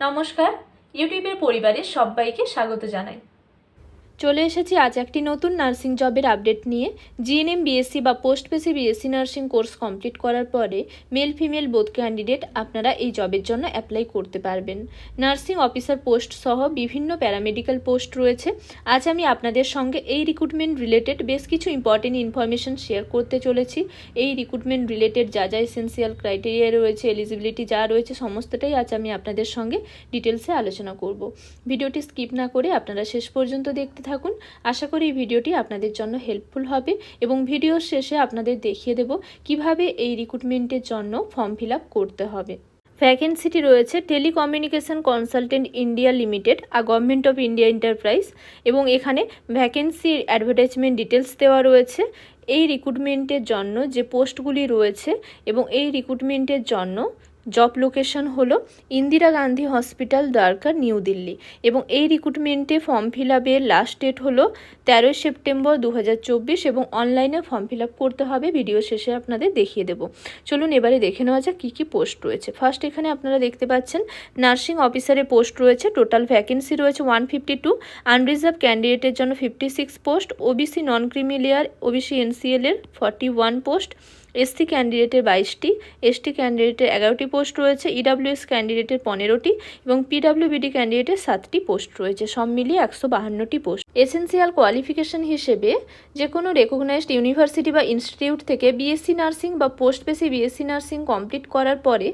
নমস্কার ইউটিউবের পরিবারের সবাইকে স্বাগত জানাই। চলে এসেছি আজ একটি নতুন নার্সিং জবের আপডেট নিয়ে। G N M B Sc বা post basic B Sc nursing course complete করার পরে মেল ফিমেল বোধ ক্যান্ডিডেট আপনারা এই জবের জন্য অ্যাপ্লাই করতে পারবেন। নার্সিং অফিসার পোস্ট সহ বিভিন্ন প্যারামেডিক্যাল পোস্ট রয়েছে। আজ আমি আপনাদের সঙ্গে এই রিক্রুটমেন্ট রিলেটেড বেশ কিছু ইম্পর্টেন্ট ইনফরমেশন শেয়ার করতে চলেছি। এই রিক্রুটমেন্ট রিলেটেড যা যা এসেন্সিয়াল ক্রাইটেরিয়া রয়েছে এলিজিবিলিটি যা রয়েছে, সমস্তটাই আজ আমি আপনাদের সঙ্গে ডিটেলসে আলোচনা করব। ভিডিওটি স্কিপ না করে আপনারা শেষ পর্যন্ত দেখতে থাকুন। আশা করি এই ভিডিওটি আপনাদের জন্য হেল্পফুল হবে এবং ভিডিওর শেষে আপনাদের দেখিয়ে দেব কীভাবে এই রিক্রুটমেন্টের জন্য ফর্ম ফিল করতে হবে। ভ্যাকেন্সিটি রয়েছে টেলিকমিউনিকেশন কনসালটেন্ট ইন্ডিয়া লিমিটেড আর গভর্নমেন্ট অফ ইন্ডিয়া এন্টারপ্রাইজ এবং এখানে ভ্যাকেন্সির অ্যাডভার্টাইজমেন্ট ডিটেলস দেওয়া রয়েছে। এই রিক্রুটমেন্টের জন্য যে পোস্টগুলি রয়েছে এবং এই রিক্রুটমেন্টের জন্য জব লোকেশন হলো ইন্দিরা গান্ধী হসপিটাল, দ্বারকা, নিউ দিল্লি এবং এই রিক্রুটমেন্টে ফর্ম ফিল আপের লাস্ট ডেট হলো তেরোই সেপ্টেম্বর দু হাজার চব্বিশ এবং অনলাইনে ফর্ম ফিল করতে হবে। ভিডিও শেষে আপনাদের দেখিয়ে দেবো। চলুন এবারে দেখে নেওয়া যাক কী কী পোস্ট রয়েছে। ফার্স্ট এখানে আপনারা দেখতে পাচ্ছেন নার্সিং অফিসারের পোস্ট রয়েছে টোটাল ভ্যাকেন্সি রয়েছে ওয়ান ফিফটি টু আনরিজার্ভ ক্যান্ডিডেটের জন্য fifty six post O B C non creamy layer O B C এনসিএলের forty one post S C ক্যান্ডিডেটের বাইশটি, এসটি ক্যান্ডিডেটের এগারোটি পোস্ট রয়েছে, ইডাব্লিউএস ক্যান্ডিডেটের পনেরোটি এবং পিডাব্লিউবিডি ক্যান্ডিডেটের সাতটি পোস্ট রয়েছে। সব মিলিয়ে একশো বাহান্নটি পোস্ট। এসেন্সিয়াল কোয়ালিফিকেশন হিসেবে যে কোনো রেকগনাইজড ইউনিভার্সিটি বা ইনস্টিটিউট থেকে বিএসসি নার্সিং বা post basic B Sc nursing complete করার পরে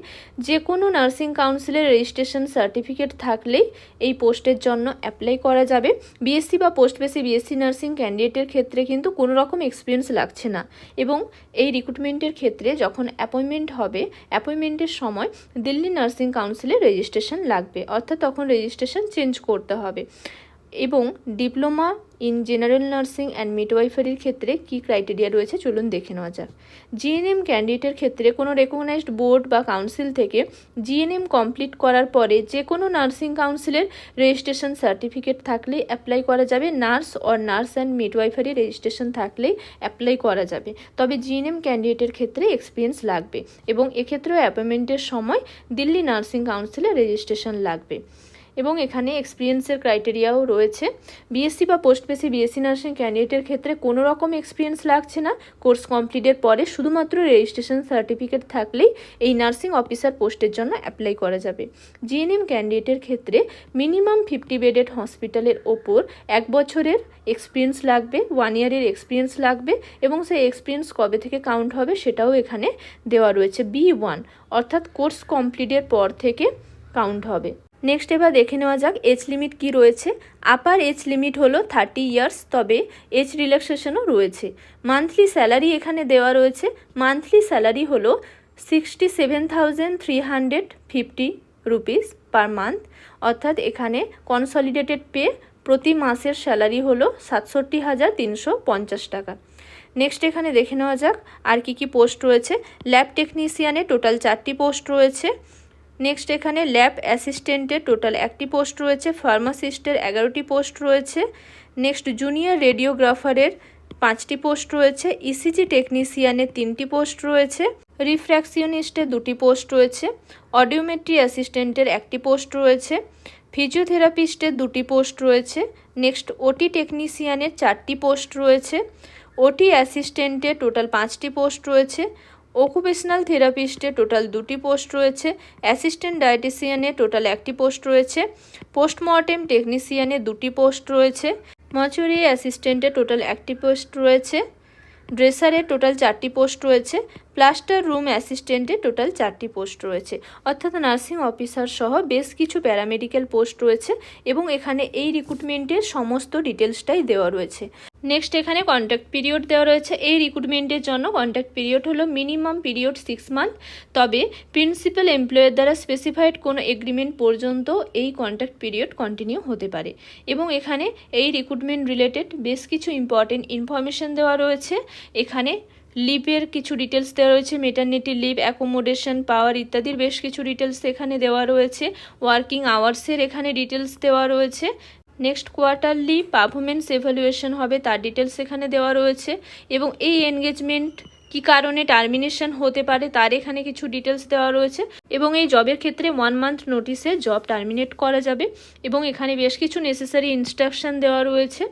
যে কোনো নার্সিং কাউন্সিলের রেজিস্ট্রেশন সার্টিফিকেট থাকলেই এই পোস্টের জন্য অ্যাপ্লাই করা যাবে। বিএসসি বা পোস্ট বেসি বিএসসি নার্সিং ক্যান্ডিডেটের ক্ষেত্রে কিন্তু কোনো রকম এক্সপিরিয়েন্স লাগছে না এবং এই রিক্রুটমেন্টের ক্ষেত্রে যখন অ্যাপয়েন্টমেন্ট হবে অ্যাপয়েন্টমেন্টের সময় দিল্লি নার্সিং কাউন্সিলে রেজিস্ট্রেশন লাগবে। অর্থাৎ তখন রেজিস্ট্রেশন চেঞ্জ করতে হবে। এবং diploma in general nursing and মিডওয়াইফারির ক্ষেত্রে কী ক্রাইটেরিয়া রয়েছে? চলুন দেখে নেওয়া যাক। জিএনএম ক্যান্ডিডেটের ক্ষেত্রে কোনো রেকগনাইজড বোর্ড বা কাউন্সিল থেকে জিএনএম কমপ্লিট করার পরে যে কোনো নার্সিং কাউন্সিলের রেজিস্ট্রেশন সার্টিফিকেট থাকলেই অ্যাপ্লাই করা যাবে। Nurse or nurse and midwifery registration থাকলেই অ্যাপ্লাই করা যাবে। তবে জিএনএম ক্যান্ডিডেটের ক্ষেত্রে এক্সপিরিয়েন্স লাগবে এবং এক্ষেত্রেও অ্যাপয়েন্টমেন্টের সময় দিল্লি নার্সিং কাউন্সিলে রেজিস্ট্রেশন লাগবে। এবং এখানে এক্সপিরিয়েন্সের ক্রাইটেরিয়াও রয়েছে। বিএসসি বা পোস্ট বেসি বিএসসি নার্সিং ক্যান্ডিডেটের ক্ষেত্রে কোনো রকম এক্সপিরিয়েন্স লাগছে না। কোর্স কমপ্লিটের পরে শুধুমাত্র রেজিস্ট্রেশন সার্টিফিকেট থাকলেই এই নার্সিং অফিসার পোস্টের জন্য অ্যাপ্লাই করা যাবে। জিএনএম ক্যান্ডিডেটের ক্ষেত্রে মিনিমাম ফিফটি বেডেড হসপিটালের ওপর এক বছরের এক্সপিরিয়েন্স লাগবে ওয়ান ইয়ারের এক্সপিরিয়েন্স লাগবে এবং সেই এক্সপিরিয়েন্স কবে থেকে কাউন্ট হবে সেটাও এখানে দেওয়া রয়েছে। বি ওয়ান অর্থাৎ কোর্স কমপ্লিটের পর থেকে কাউন্ট হবে। নেক্সট এবার দেখে নেওয়া যাক এজ লিমিট কি রয়েছে। আপার এজ লিমিট হলো থার্টি ইয়ার্স তবে এজ রিল্যাক্সেশনও রয়েছে। মান্থলি স্যালারি এখানে দেওয়া রয়েছে। মান্থলি স্যালারি হলো sixty seven thousand three hundred fifty rupees per month অর্থাৎ এখানে কনসলিডেটেড পে প্রতি মাসের স্যালারি হলো সাতষট্টি হাজার তিনশো পঞ্চাশ টাকা। নেক্সট এখানে দেখে নেওয়া যাক আর কি কি পোস্ট রয়েছে। ল্যাব টেকনিশিয়ানে টোটাল চারটি পোস্ট রয়েছে। নেক্সট এখানে ল্যাব অ্যাসিস্ট্যান্টের টোটাল একটি পোস্ট রয়েছে ফার্মাসিস্টের এগারোটি পোস্ট রয়েছে। নেক্সট জুনিয়র রেডিওগ্রাফারের পাঁচটি পোস্ট রয়েছে ইসিজি টেকনিশিয়ানের তিনটি পোস্ট রয়েছে। রিফ্র্যাকশনিস্টের দুটি পোস্ট রয়েছে অডিওমেট্রি অ্যাসিস্ট্যান্টের একটি পোস্ট রয়েছে। ফিজিওথেরাপিস্টের দুটি পোস্ট রয়েছে নেক্সট ওটি টেকনিশিয়ানের চারটি পোস্ট রয়েছে। ওটি অ্যাসিস্ট্যান্টের টোটাল পাঁচটি পোস্ট রয়েছে। অকুপেশনাল থেরাপিস্টে টোটাল দুটি পোস্ট রয়েছে অ্যাসিস্ট্যান্ট ডায়েটিশিয়ানে টোটাল একটি পোস্ট রয়েছে পোস্টমর্টেম টেকনিশিয়ানে দুটি পোস্ট রয়েছে মচুরি অ্যাসিস্ট্যান্টে টোটাল একটি পোস্ট রয়েছে ড্রেসারে টোটাল চারটি পোস্ট রয়েছে প্লাস্টার রুম অ্যাসিস্ট্যান্টে টোটাল চারটি পোস্ট রয়েছে। অর্থাৎ নার্সিং অফিসার সহ বেশ কিছু প্যারামেডিক্যাল পোস্ট রয়েছে এবং এখানে এই রিক্রুটমেন্টের সমস্ত ডিটেলসটাই দেওয়া রয়েছে। নেক্সট এখানে কন্ট্যাক্ট পিরিয়ড দেওয়া রয়েছে। এই রিক্রুটমেন্টের জন্য কন্ট্যাক্ট পিরিয়ড হলো মিনিমাম পিরিয়ড সিক্স মান্থ। তবে প্রিন্সিপাল এমপ্লয়ের দ্বারা স্পেসিফাইড কোনো এগ্রিমেন্ট পর্যন্ত এই কন্ট্যাক্ট পিরিয়ড কন্টিনিউ হতে পারে। এবং এখানে এই রিক্রুটমেন্ট রিলেটেড বেশ কিছু ইম্পর্টেন্ট ইনফরমেশন দেওয়া রয়েছে। এখানে লিভের কিছু ডিটেলস দেওয়া রয়েছে মেটার্নিটি লিভ অ্যাকোমোডেশন পাওয়ার ইত্যাদির বেশ কিছু ডিটেলস এখানে দেওয়া রয়েছে। ওয়ার্কিং আওয়ার্সের এখানে ডিটেলস দেওয়া রয়েছে। নেক্সট কোয়ার্টারলি পারফরমেন্স এভালুয়েশন হবে, তার ডিটেলস এখানে দেওয়া রয়েছে। এবং এই এনগেজমেন্ট কি কারণে টার্মিনেশন হতে পারে, তার এখানে কিছু ডিটেলস দেওয়া রয়েছে। এবং এই জবের ক্ষেত্রে ওয়ান মান্থ নোটিসে জব টার্মিনেট করা যাবে। এবং এখানে বেশ কিছু নেসেসারি ইনস্ট্রাকশন দেওয়া রয়েছে।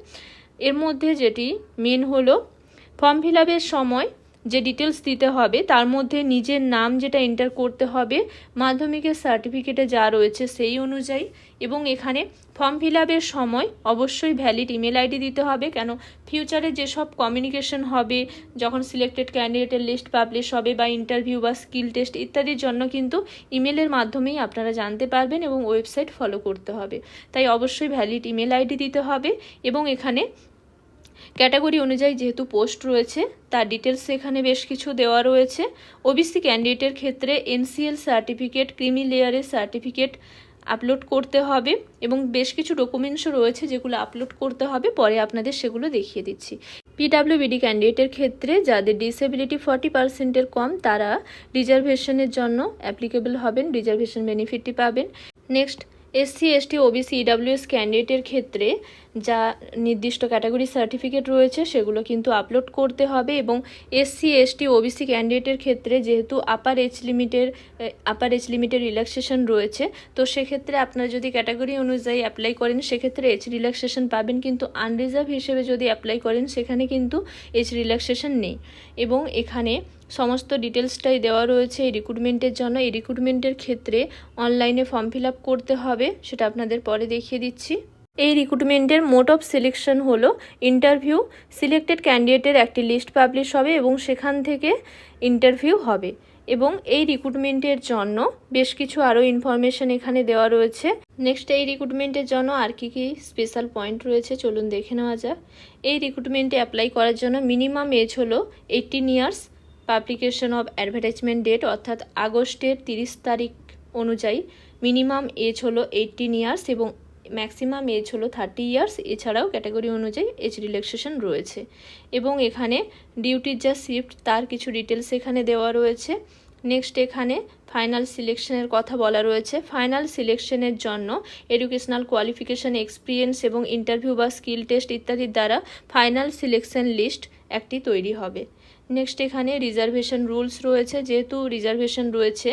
এর মধ্যে যেটি মেন হলো ফর্ম ফিল সময় যে ডিটেলস দিতে হবে, তার মধ্যে নিজের নাম যেটা এন্টার করতে হবে, মাধ্যমিকের সার্টিফিকেটে যা রয়েছে সেই অনুযায়ী এবং এখানে ফর্ম ফিল সময় অবশ্যই ভ্যালিড ইমেল আইডি দিতে হবে, কেন ফিউচারে যেসব কমিউনিকেশন হবে, যখন সিলেক্টেড ক্যান্ডিডেটের লিস্ট পাবলিশ হবে বা ইন্টারভিউ বা স্কিল টেস্ট ইত্যাদির জন্য কিন্তু ইমেলের মাধ্যমেই আপনারা জানতে পারবেন এবং ওয়েবসাইট ফলো করতে হবে। তাই অবশ্যই ভ্যালিড ইমেল আইডি দিতে হবে এবং এখানে ক্যাটাগরি অনুযায়ী যেহেতু পোস্ট রয়েছে, তার ডিটেলস এখানে বেশ কিছু দেওয়া রয়েছে। ওবিসি ক্যান্ডিডেটের ক্ষেত্রে N C L certificate creamy লেয়ারের সার্টিফিকেট আপলোড করতে হবে এবং বেশ কিছু ডকুমেন্টসও রয়েছে যেগুলো আপলোড করতে হবে, পরে আপনাদের সেগুলো দেখিয়ে দিচ্ছি। পিডাব্লিউবিডি ক্যান্ডিডেটের ক্ষেত্রে যাদের ডিসেবিলিটি ফর্টি পার্সেন্টের কম, তারা রিজার্ভেশনের জন্য অ্যাপ্লিকেবল হবেন রিজার্ভেশন বেনিফিটটি পাবেন। Next S C, S T, O B C E W S ক্যান্ডিডেটের ক্ষেত্রে যা নির্দিষ্ট ক্যাটাগরি সার্টিফিকেট রয়েছে, সেগুলো কিন্তু আপলোড করতে হবে এবং এসসি, এসটি, ওবিসি ক্যান্ডিডেটের ক্ষেত্রে যেহেতু আপার এজ লিমিটের আপার এজ লিমিটের রিল্যাক্সেশন রয়েছে, তো সেক্ষেত্রে আপনারা যদি ক্যাটাগরি অনুযায়ী অ্যাপ্লাই করেন, সেক্ষেত্রে এজ রিল্যাক্সেশন পাবেন, কিন্তু আনরিজার্ভ হিসেবে যদি অ্যাপ্লাই করেন, সেখানে কিন্তু এজ রিল্যাক্সেশন নেই। এবং এখানে সমস্ত ডিটেলসটাই দেওয়া রয়েছে এই রিক্রুটমেন্টের জন্য। এই রিক্রুটমেন্টের ক্ষেত্রে অনলাইনে ফর্ম ফিল করতে হবে, সেটা আপনাদের পরে দেখিয়ে দিচ্ছি। এই রিক্রুটমেন্টের মোড অফ সিলেকশন হলো ইন্টারভিউ সিলেক্টেড ক্যান্ডিডেটের একটি লিস্ট পাবলিশ হবে এবং সেখান থেকে ইন্টারভিউ হবে। এবং এই রিক্রুটমেন্টের জন্য বেশ কিছু আরও ইনফরমেশন এখানে দেওয়া রয়েছে। নেক্সট এই রিক্রুটমেন্টের জন্য আর কি কি স্পেশাল পয়েন্ট রয়েছে চলুন দেখে নেওয়া যাক। এই রিক্রুটমেন্টে অ্যাপ্লাই করার জন্য মিনিমাম এজ হলো eighteen years publication of advertisement date অর্থাৎ আগস্টের তিরিশ তারিখ অনুযায়ী মিনিমাম এজ হলো এইটিন ইয়ার্স এবং ম্যাক্সিমাম এজ হলো থার্টি ইয়ার্স এছাড়াও ক্যাটাগরি অনুযায়ী এজ রিল্যাক্সেশন রয়েছে। এবং এখানে ডিউটির যা শিফট তার কিছু ডিটেলস এখানে দেওয়া রয়েছে। নেক্সট এখানে ফাইনাল সিলেকশনের কথা বলা রয়েছে। ফাইনাল সিলেকশনের জন্য এডুকেশনাল কোয়ালিফিকেশান এক্সপিরিয়েন্স এবং ইন্টারভিউ বা স্কিল টেস্ট ইত্যাদির দ্বারা ফাইনাল সিলেকশন লিস্ট একটি তৈরি হবে। নেক্সট এখানে রিজার্ভেশন রুলস রয়েছে, যেহেতু রিজার্ভেশন রয়েছে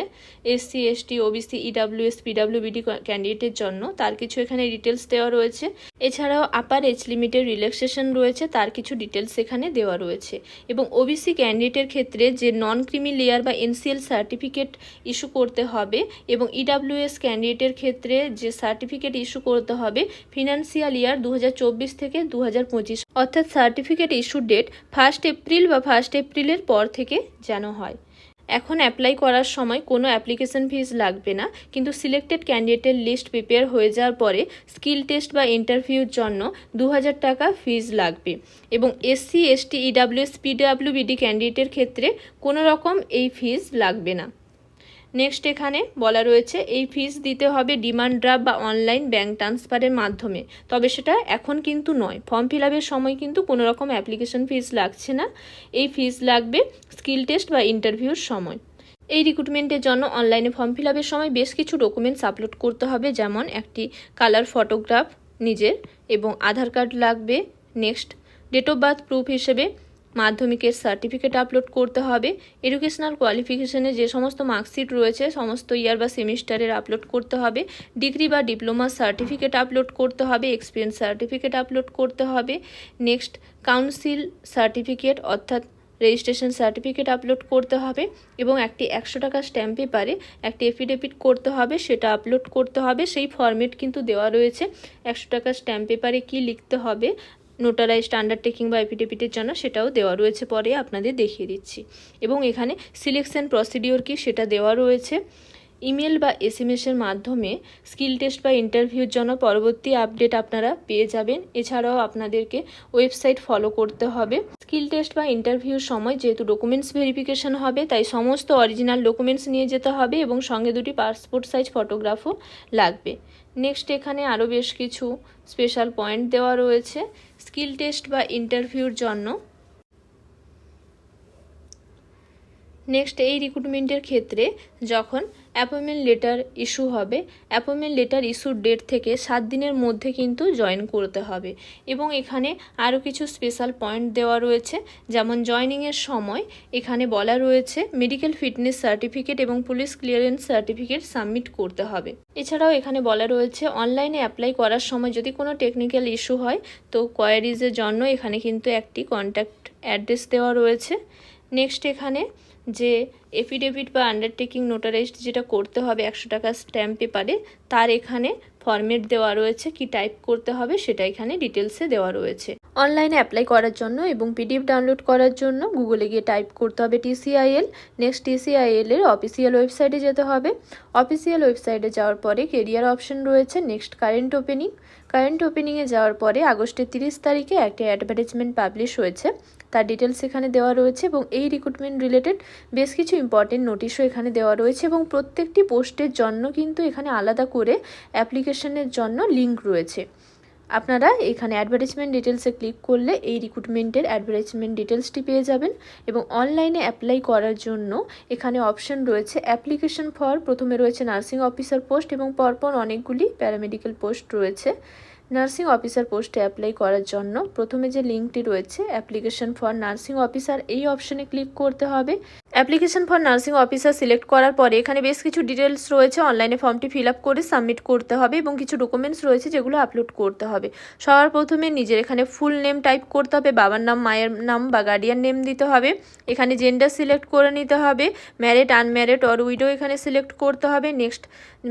S C S T O B C E W S P W B D ক্যান্ডিডেটের জন্য, তার কিছু এখানে ডিটেলস দেওয়া রয়েছে। এছাড়াও আপার এজ লিমিটের রিল্যাক্সেশন রয়েছে, তার কিছু ডিটেলস এখানে দেওয়া রয়েছে। এবং ওবিসি ক্যান্ডিডেটের ক্ষেত্রে যে নন ক্রিমি লেয়ার বা N C L certificate issue করতে হবে এবং ইডাব্লিউএস ক্যান্ডিডেটের ক্ষেত্রে যে সার্টিফিকেট ইস্যু করতে হবে ফিনান্সিয়াল ইয়ার দু হাজার চব্বিশ থেকে দু হাজার পঁচিশ। অর্থাৎ সার্টিফিকেট ইস্যুর ডেট ফার্স্ট এপ্রিল বা ফার্স্ট এপ্রিলের পর থেকে যেন হয়। এখন অ্যাপ্লাই করার সময় কোনো অ্যাপ্লিকেশন ফিজ লাগবে না, কিন্তু সিলেক্টেড ক্যান্ডিডেটের লিস্ট প্রিপেয়ার হয়ে যাওয়ার পরে স্কিল টেস্ট বা ইন্টারভিউর জন্য দু হাজার টাকা ফিজ লাগবে এবং এসসি এসটি ইডাব্লিউএস পিডাব্লিউবিডি ক্যান্ডিডেটের ক্ষেত্রে কোনো রকম এই ফিজ লাগবে না। নেক্সট এখানে বলা রয়েছে, এই ফিস দিতে হবে ডিমান্ড ড্রাফট বা অনলাইন ব্যাঙ্ক ট্রান্সফারের মাধ্যমে। তবে সেটা এখন কিন্তু নয়। ফর্ম ফিল আপের সময় কিন্তু কোনো রকম অ্যাপ্লিকেশন ফিস লাগছে না। এই ফিস লাগবে স্কিল টেস্ট বা ইন্টারভিউর সময়। এই রিক্রুটমেন্টের জন্য অনলাইনে ফর্ম ফিল আপের সময় বেশ কিছু ডকুমেন্টস আপলোড করতে হবে, যেমন একটি কালার ফটোগ্রাফ নিজের এবং আধার কার্ড লাগবে। Next date of birth proof হিসেবে মাধ্যমিকের সার্টিফিকেট আপলোড করতে হবে। এডুকেশনাল কোয়ালিফিকেশনে যে সমস্ত মার্কশিট রয়েছে, সমস্ত ইয়ার বা সেমিস্টারের আপলোড করতে হবে। ডিগ্রি বা ডিপ্লোমা সার্টিফিকেট আপলোড করতে হবে এক্সপিরিয়েন্স সার্টিফিকেট আপলোড করতে হবে। নেক্সট কাউন্সিল সার্টিফিকেট অর্থাৎ রেজিস্ট্রেশন সার্টিফিকেট আপলোড করতে হবে এবং একটি একশো টাকা স্ট্যাম্প পেপারে একটি এফিডেভিট করতে হবে, সেটা আপলোড করতে হবে। সেই ফর্মেট কিন্তু দেওয়া রয়েছে। একশো টাকা স্ট্যাম্প পেপারে কি লিখতে হবে? নোটারাইজড আন্ডারটেকিং বা এফিডেভিটের জন্য সেটাও দেওয়া রয়েছে, পরে আপনাদের দেখিয়ে দিচ্ছি। এবং এখানে সিলেকশন প্রসিডিওর কি সেটা দেওয়া রয়েছে। ইমেল বা এস এম এসের মাধ্যমে স্কিল টেস্ট বা ইন্টারভিউর জন্য পরবর্তী আপডেট আপনারা পেয়ে যাবেন। এছাড়াও আপনাদেরকে ওয়েবসাইট ফলো করতে হবে। স্কিল টেস্ট বা ইন্টারভিউর সময় যেহেতু ডকুমেন্টস ভেরিফিকেশন হবে, তাই সমস্ত অরিজিনাল ডকুমেন্টস নিয়ে যেতে হবে এবং সঙ্গে দুটি পাসপোর্ট সাইজ ফটোগ্রাফও লাগবে। নেক্সট এখানে আরও বেশ কিছু স্পেশাল পয়েন্ট দেওয়া রয়েছে। স্কিল টেস্ট বা ইন্টারভিউর জন্য নেক্সট এই রিক্রুটমেন্টের ক্ষেত্রে যখন অ্যাপয়েন্টমেন্ট লেটার ইস্যু হবে অ্যাপয়েন্টমেন্ট লেটার ইস্যুর ডেট থেকে সাত দিনের মধ্যে কিন্তু জয়েন করতে হবে। এবং এখানে আরও কিছু স্পেশাল পয়েন্ট দেওয়া রয়েছে, যেমন জয়নিংয়ের সময় এখানে বলা রয়েছে মেডিকেল ফিটনেস সার্টিফিকেট এবং পুলিশ ক্লিয়ারেন্স সার্টিফিকেট সাবমিট করতে হবে। এছাড়াও এখানে বলা রয়েছে অনলাইনে অ্যাপ্লাই করার সময় যদি কোনো টেকনিক্যাল ইস্যু হয়, তো কোয়ারিজের জন্য এখানে কিন্তু একটি কন্ট্যাক্ট অ্যাড্রেস দেওয়া রয়েছে। নেক্সট এখানে যে এফিডেভিট বা আন্ডারটেকিং নোটারাইজড যেটা করতে হবে একশো টাকা স্ট্যাম্প পেপারে তার এখানে ফরম্যাট দেওয়া রয়েছে, কি টাইপ করতে হবে সেটা এখানে ডিটেলসে দেওয়া রয়েছে। অনলাইনে অ্যাপ্লাই করার জন্য এবং পিডিএফ ডাউনলোড করার জন্য গুগলে গিয়ে টাইপ করতে হবে টিসিআইএল নেক্সট টিসিআইএল এর অফিসিয়াল ওয়েবসাইটে যেতে হবে। অফিসিয়াল ওয়েবসাইটে যাওয়ার পরে কেরিয়ার অপশন রয়েছে নেক্সট কারেন্ট ওপেনিং কারেন্ট ওপেনিংয়ে যাওয়ার পরে আগস্টের তিরিশ তারিখে একটা অ্যাডভার্টাইজমেন্ট পাবলিশ হয়েছে। তার ডিটেলস এখানে দেওয়া রয়েছে এবং এই রিক্রুটমেন্ট রিলেটেড বেশ কিছু ইম্পর্টেন্ট নোটিশও এখানে দেওয়া রয়েছে এবং প্রত্যেকটি পোস্টের জন্য কিন্তু এখানে আলাদা করে অ্যাপ্লিকেশনের জন্য লিঙ্ক রয়েছে। আপনারা এখানে অ্যাডভার্টাইজমেন্ট ডিটেলসে ক্লিক করলে এই রিক্রুটমেন্টের অ্যাডভার্টাইজমেন্ট ডিটেলসটি পেয়ে যাবেন এবং অনলাইনে অ্যাপ্লাই করার জন্য এখানে অপশন রয়েছে অ্যাপ্লিকেশন ফর প্রথমে রয়েছে নার্সিং অফিসার পোস্ট এবং পরপর অনেকগুলি প্যারামেডিক্যাল পোস্ট রয়েছে। নার্সিং অফিসার পোস্টে অ্যাপ্লাই করার জন্য প্রথমে যে লিঙ্কটি রয়েছে, অ্যাপ্লিকেশন ফর নার্সিং অফিসার, এই অপশনে ক্লিক করতে হবে। Application for nursing officer select করার পরে এখানে বেশ কিছু ডিটেলস রয়েছে। অনলাইনে ফর্মটি ফিল আপ করে সাবমিট করতে হবে এবং কিছু ডকুমেন্টস রয়েছে যেগুলো আপলোড করতে হবে। সবার প্রথমে নিজের এখানে ফুল নেম টাইপ করতে হবে, বাবার নাম, মায়ের নাম বা গার্ডিয়ান নেম দিতে হবে। এখানে জেন্ডার সিলেক্ট করে নিতে হবে, ম্যারিড, আনম্যারিড অর উইডো এখানে সিলেক্ট করতে হবে। নেক্সট,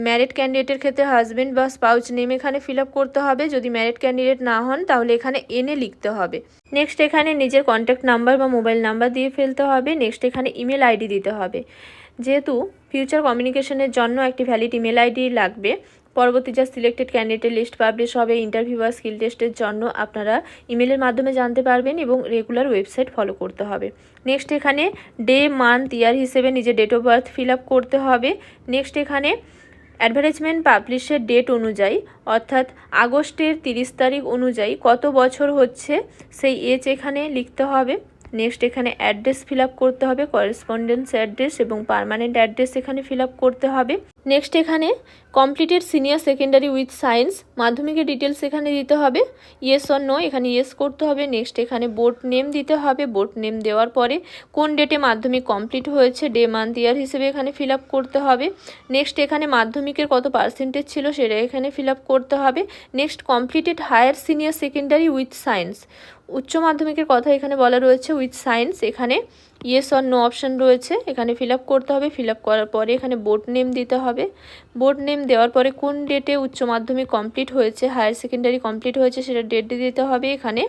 ম্যারিড ক্যান্ডিডেটের ক্ষেত্রে হাজব্যান্ড বা স্পাউচ নেম এখানে ফিল আপ করতে হবে। যদি ম্যারিড ক্যান্ডিডেট না হন, তাহলে এখানে এনে লিখতে হবে। নেক্সট এখানে নিজের কন্ট্যাক্ট নাম্বার বা মোবাইল নাম্বার দিয়ে ফেলতে হবে। নেক্সট এখানে ইমেল আইডি দিতে হবে। যেহেতু ফিউচার কমিউনিকেশনের জন্য একটি ভ্যালিড ইমেল আইডি লাগবে, পরবর্তী যা সিলেক্টেড ক্যান্ডিডেটের লিস্ট পাবলিশ হবে ইন্টারভিউ বা স্কিল টেস্টের জন্য আপনারা ইমেলের মাধ্যমে জানতে পারবেন এবং রেগুলার ওয়েবসাইট ফলো করতে হবে। নেক্সট এখানে ডে মান্থ ইয়ার হিসেবে নিজের date of birth fill up করতে হবে। নেক্সট এখানে অ্যাডভার্টাইজমেন্ট পাবলিশের ডেট অনুযায়ী, অর্থাৎ আগস্টের তিরিশ তারিখ অনুযায়ী কত বছর হচ্ছে, সেই এজ এখানে লিখতে হবে। নেক্সট এখানে অ্যাড্রেস ফিল করতে হবে করেসপন্ডেন্স অ্যাড্রেস এবং পারমানেন্ট অ্যাড্রেস এখানে ফিল করতে হবে। নেক্সট এখানে completed senior secondary with science মাধ্যমিকের ডিটেলস এখানে দিতে হবে। ইয়েস অর নো এখানে ইয়েস করতে হবে। নেক্সট এখানে বোর্ড নেম দিতে হবে। বোর্ড নেম দেওয়ার পরে, কোন ডেটে মাধ্যমিক কমপ্লিট হয়েছে ডে মান্থ ইয়ার হিসেবে এখানে ফিল করতে হবে। নেক্সট এখানে মাধ্যমিকের কত পার্সেন্টেজ ছিল সেটা এখানে ফিল করতে হবে। Next completed higher senior secondary with science উচ্চ মাধ্যমিকের কথা এখানে বলা রয়েছে। উইথ সায়েন্স এখানে ইয়েস অর নো অপশান রয়েছে। এখানে ফিল করতে হবে। ফিল করার পরে এখানে বোর্ড নেম দিতে হবে। বোর্ড নেম দেওয়ার পরে কোন ডেটে উচ্চ মাধ্যমিক কমপ্লিট হয়েছে হায়ার সেকেন্ডারি কমপ্লিট হয়েছে, সেটা ডেট দিতে হবে। এখানে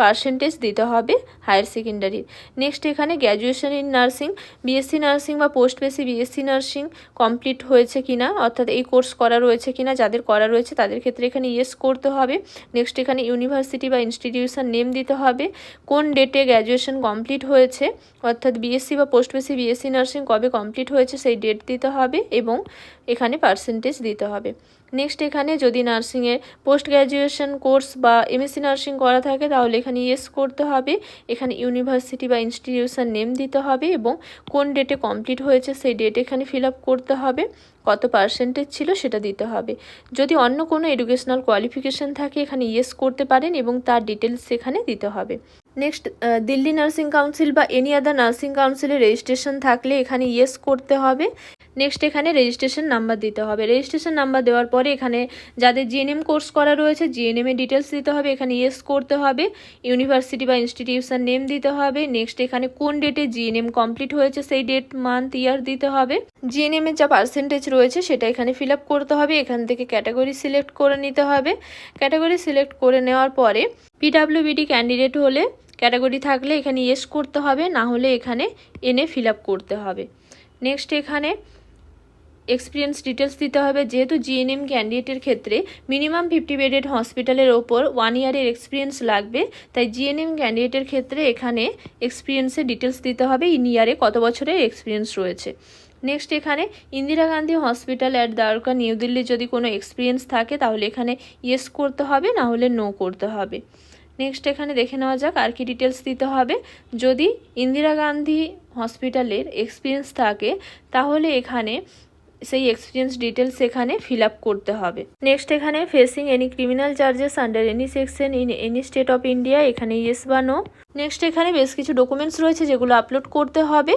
পার্সেন্টেজ দিতে হবে হায়ার সেকেন্ডারির নেক্সট এখানে graduation in nursing B Sc nursing বা post basic B Sc nursing complete হয়েছে কিনা, অর্থাৎ এই কোর্স করা রয়েছে কিনা, যাদের করা রয়েছে তাদের ক্ষেত্রে এখানে ইয়েস করতে হবে। নেক্সট এখানে ইউনিভার্সিটি বা ইনস্টিটিউশন নেম দিতে হবে। কোন ডেটে গ্র্যাজুয়েশন কমপ্লিট হয়েছে, অর্থাৎ বিএসসি বা পোস্ট বেসি বিএসসি নার্সিং কবে কমপ্লিট হয়েছে সেই ডেট দিতে হবে এবং এখানে পার্সেন্টেজ দিতে হবে। নেক্সট এখানে যদি নার্সিংয়ে পোস্ট গ্র্যাজুয়েশন কোর্স বা এমএসসি নার্সিং করা থাকে, তাহলে এখানে ইয়েস করতে হবে। এখানে ইউনিভার্সিটি বা ইনস্টিটিউশন নেম দিতে হবে এবং কোন ডেটে কমপ্লিট হয়েছে, সেই ডেট এখানে ফিল আপ করতে হবে। কত পার্সেন্টেজ ছিল সেটা দিতে হবে। যদি অন্য কোনো এডুকেশনাল কোয়ালিফিকেশান থাকে, এখানে ইয়েস করতে পারেন এবং তার ডিটেলস এখানে দিতে হবে। নেক্সট দিল্লি নার্সিং কাউন্সিল বা এনি আদার নার্সিং কাউন্সিলের রেজিস্ট্রেশন থাকলে এখানে ইয়েস করতে হবে। নেক্সট এখানে রেজিস্ট্রেশন নাম্বার দিতে হবে। রেজিস্ট্রেশন নাম্বার দেওয়ার পরে এখানে যাদের জিএনএম কোর্স করা রয়েছে জিএনএম এর ডিটেলস দিতে হবে। এখানে ইয়েস করতে হবে। ইউনিভার্সিটি বা ইনস্টিটিউশন নেম দিতে হবে। নেক্সট এখানে কোন ডেটে জিএনএম কমপ্লিট হয়েছে, সেই ডেট মান্থ ইয়ার দিতে হবে। জিএনএম এর যা পার্সেন্টেজ রয়েছে, সেটা এখানে ফিল করতে হবে। এখান থেকে ক্যাটাগরি সিলেক্ট করে নিতে হবে। ক্যাটাগরি সিলেক্ট করে নেওয়ার পরে পিডাব্লিউবিডি ক্যান্ডিডেট হলে ক্যাটাগরি থাকলে এখানে ইয়েস করতে হবে। না হলে এখানে এনে ফিল করতে হবে। নেক্সট এখানে এক্সপিরিয়েন্স ডিটেলস দিতে হবে। যেহেতু জিএনএম ক্যান্ডিডেটের ক্ষেত্রে মিনিমাম ফিফটি বেডেড হসপিটালের ওপর ওয়ান ইয়ারের এক্সপিরিয়েন্স লাগবে। তাই জিএনএম ক্যান্ডিডেটের ক্ষেত্রে এখানে এক্সপিরিয়েন্সের ডিটেলস দিতে হবে। ইন ইয়ারে কত বছরের এক্সপিরিয়েন্স রয়েছে। নেক্সট এখানে Indira Gandhi hospital at Dwarka new দিল্লির যদি কোনো এক্সপিরিয়েন্স থাকে, তাহলে এখানে ইয়েস করতে হবে, না হলে নো করতে হবে। নেক্সট এখানে দেখে নেওয়া যাক আর কি ডিটেলস দিতে হবে। যদি ইন্দিরা গান্ধী হসপিটালের এক্সপিরিয়েন্স থাকে, তাহলে এখানে সেই এক্সপিরিয়েন্স ডিটেলস এখানে ফিল আপ করতে হবে। নেক্সট এখানে facing any criminal charges under any section in any state of India এখানে ইয়েস বা নো নেক্সট এখানে বেশ কিছু ডকুমেন্টস রয়েছে যেগুলো আপলোড করতে হবে।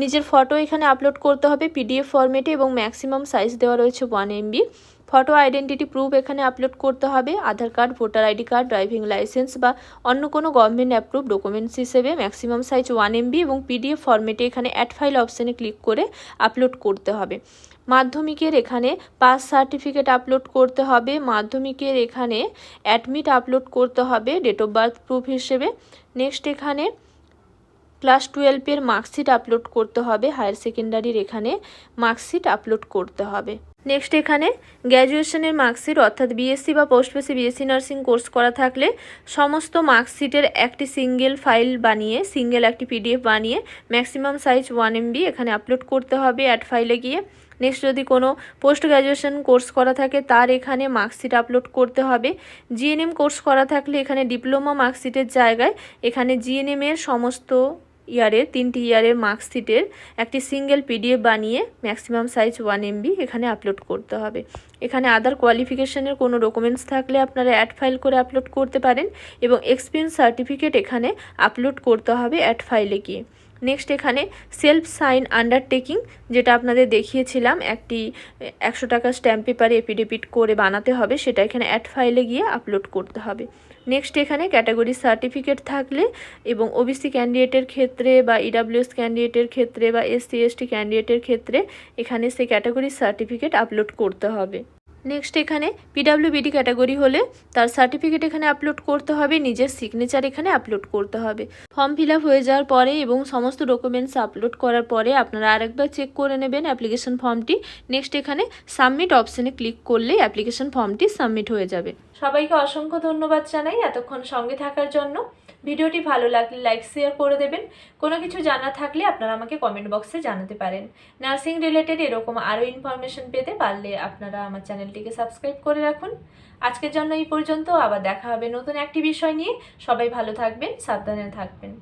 নিজের ফটো এখানে আপলোড করতে হবে পিডিএফ ফরম্যাটে এবং ম্যাক্সিমাম সাইজ দেওয়া রয়েছে one M B photo identity proof এখানে আপলোড করতে হবে, Aadhaar card voter I D card driving licence বা অন্য কোনো গভর্নমেন্ট অ্যাপ্রুভ ডকুমেন্টস হিসেবে maximum size one M B এবং পিডিএফ ফরম্যাটে এখানে অ্যাড ফাইল অপশানে ক্লিক করে আপলোড করতে হবে। মাধ্যমিকের এখানে পাস সার্টিফিকেট আপলোড করতে হবে, মাধ্যমিকের এখানে অ্যাডমিট আপলোড করতে হবে ডেট অফ বার্থ প্রুফ হিসেবে। নেক্সট এখানে ক্লাস টুয়েলভের মার্কশিট আপলোড করতে হবে হায়ার সেকেন্ডারির এখানে মার্কশিট আপলোড করতে হবে। নেক্সট এখানে গ্র্যাজুয়েশনের মার্কশিট অর্থাৎ বিএসসি বা post basic BSc nursing course করা থাকলে সমস্ত মার্কশিটের একটি সিঙ্গেল ফাইল বানিয়ে সিঙ্গেল একটি পিডিএফ বানিয়ে maximum size one M B এখানে আপলোড করতে হবে অ্যাড ফাইলে গিয়ে। নেক্সট যদি কোনো পোস্ট গ্র্যাজুয়েশন কোর্স করা থাকে, তার এখানে মার্কশিট আপলোড করতে হবে। জিএনএম কোর্স করা থাকলে এখানে ডিপ্লোমা মার্কশিটের জায়গায় এখানে জিএনএমের সমস্ত ইয়ারের, তিনটি ইয়ারের মার্কশিটের একটি সিঙ্গেল পিডিএফ বানিয়ে maximum size one M B এখানে আপলোড করতে হবে। এখানে আদার কোয়ালিফিকেশনের কোনো ডকুমেন্টস থাকলে আপনারা অ্যাড ফাইল করে আপলোড করতে পারেন এবং এক্সপিরিয়েন্স সার্টিফিকেট এখানে আপলোড করতে হবে অ্যাড ফাইলে গিয়ে। নেক্সট এখানে সেলফ সাইন আন্ডারটেকিং যেটা আপনাদের দেখিয়েছিলাম, একটি একশো টাকা স্ট্যাম্প পেপারে এপিডেপিট করে বানাতে হবে, সেটা এখানে অ্যাড ফাইলে গিয়ে আপলোড করতে হবে। নেক্সট এখানে ক্যাটাগরি সার্টিফিকেট থাকলে এবং ওবিসি ক্যান্ডিডেটের ক্ষেত্রে বা ইডাব্লিউএস ক্যান্ডিডেটের ক্ষেত্রে বা এসসি এসটি ক্যান্ডিডেটের ক্ষেত্রে এখানে সেই ক্যাটাগরি সার্টিফিকেট আপলোড করতে হবে। নেক্সট এখানে পিডাব্লিউবিডি ক্যাটাগরি হলে তার সার্টিফিকেট এখানে আপলোড করতে হবে, নিজের সিগনেচার এখানে আপলোড করতে হবে। ফর্ম ফিল হয়ে যাওয়ার পরে এবং সমস্ত ডকুমেন্টস আপলোড করার পরে আপনারা আরেকবার চেক করে নেবেন অ্যাপ্লিকেশন ফর্মটি নেক্সট এখানে সাবমিট অপশানে ক্লিক করলেই অ্যাপ্লিকেশন ফর্মটি সাবমিট হয়ে যাবে। সবাইকে অসংখ্য ধন্যবাদ জানাই এতক্ষণ সঙ্গে থাকার জন্য। ভিডিওটি ভালো লাগলে লাইক শেয়ার করে দেবেন। কোনো কিছু জানা থাকলে আপনারা আমাকে কমেন্ট বক্সে জানাতে পারেন। নার্সিং রিলেটেড এরকম আরও ইনফরমেশন পেতে পারলে আপনারা আমার চ্যানেলটিকে সাবস্ক্রাইব করে রাখুন। আজকের জন্য এই পর্যন্ত। আবার দেখা হবে নতুন একটি বিষয় নিয়ে। সবাই ভালো থাকবেন, সাবধানে থাকবেন।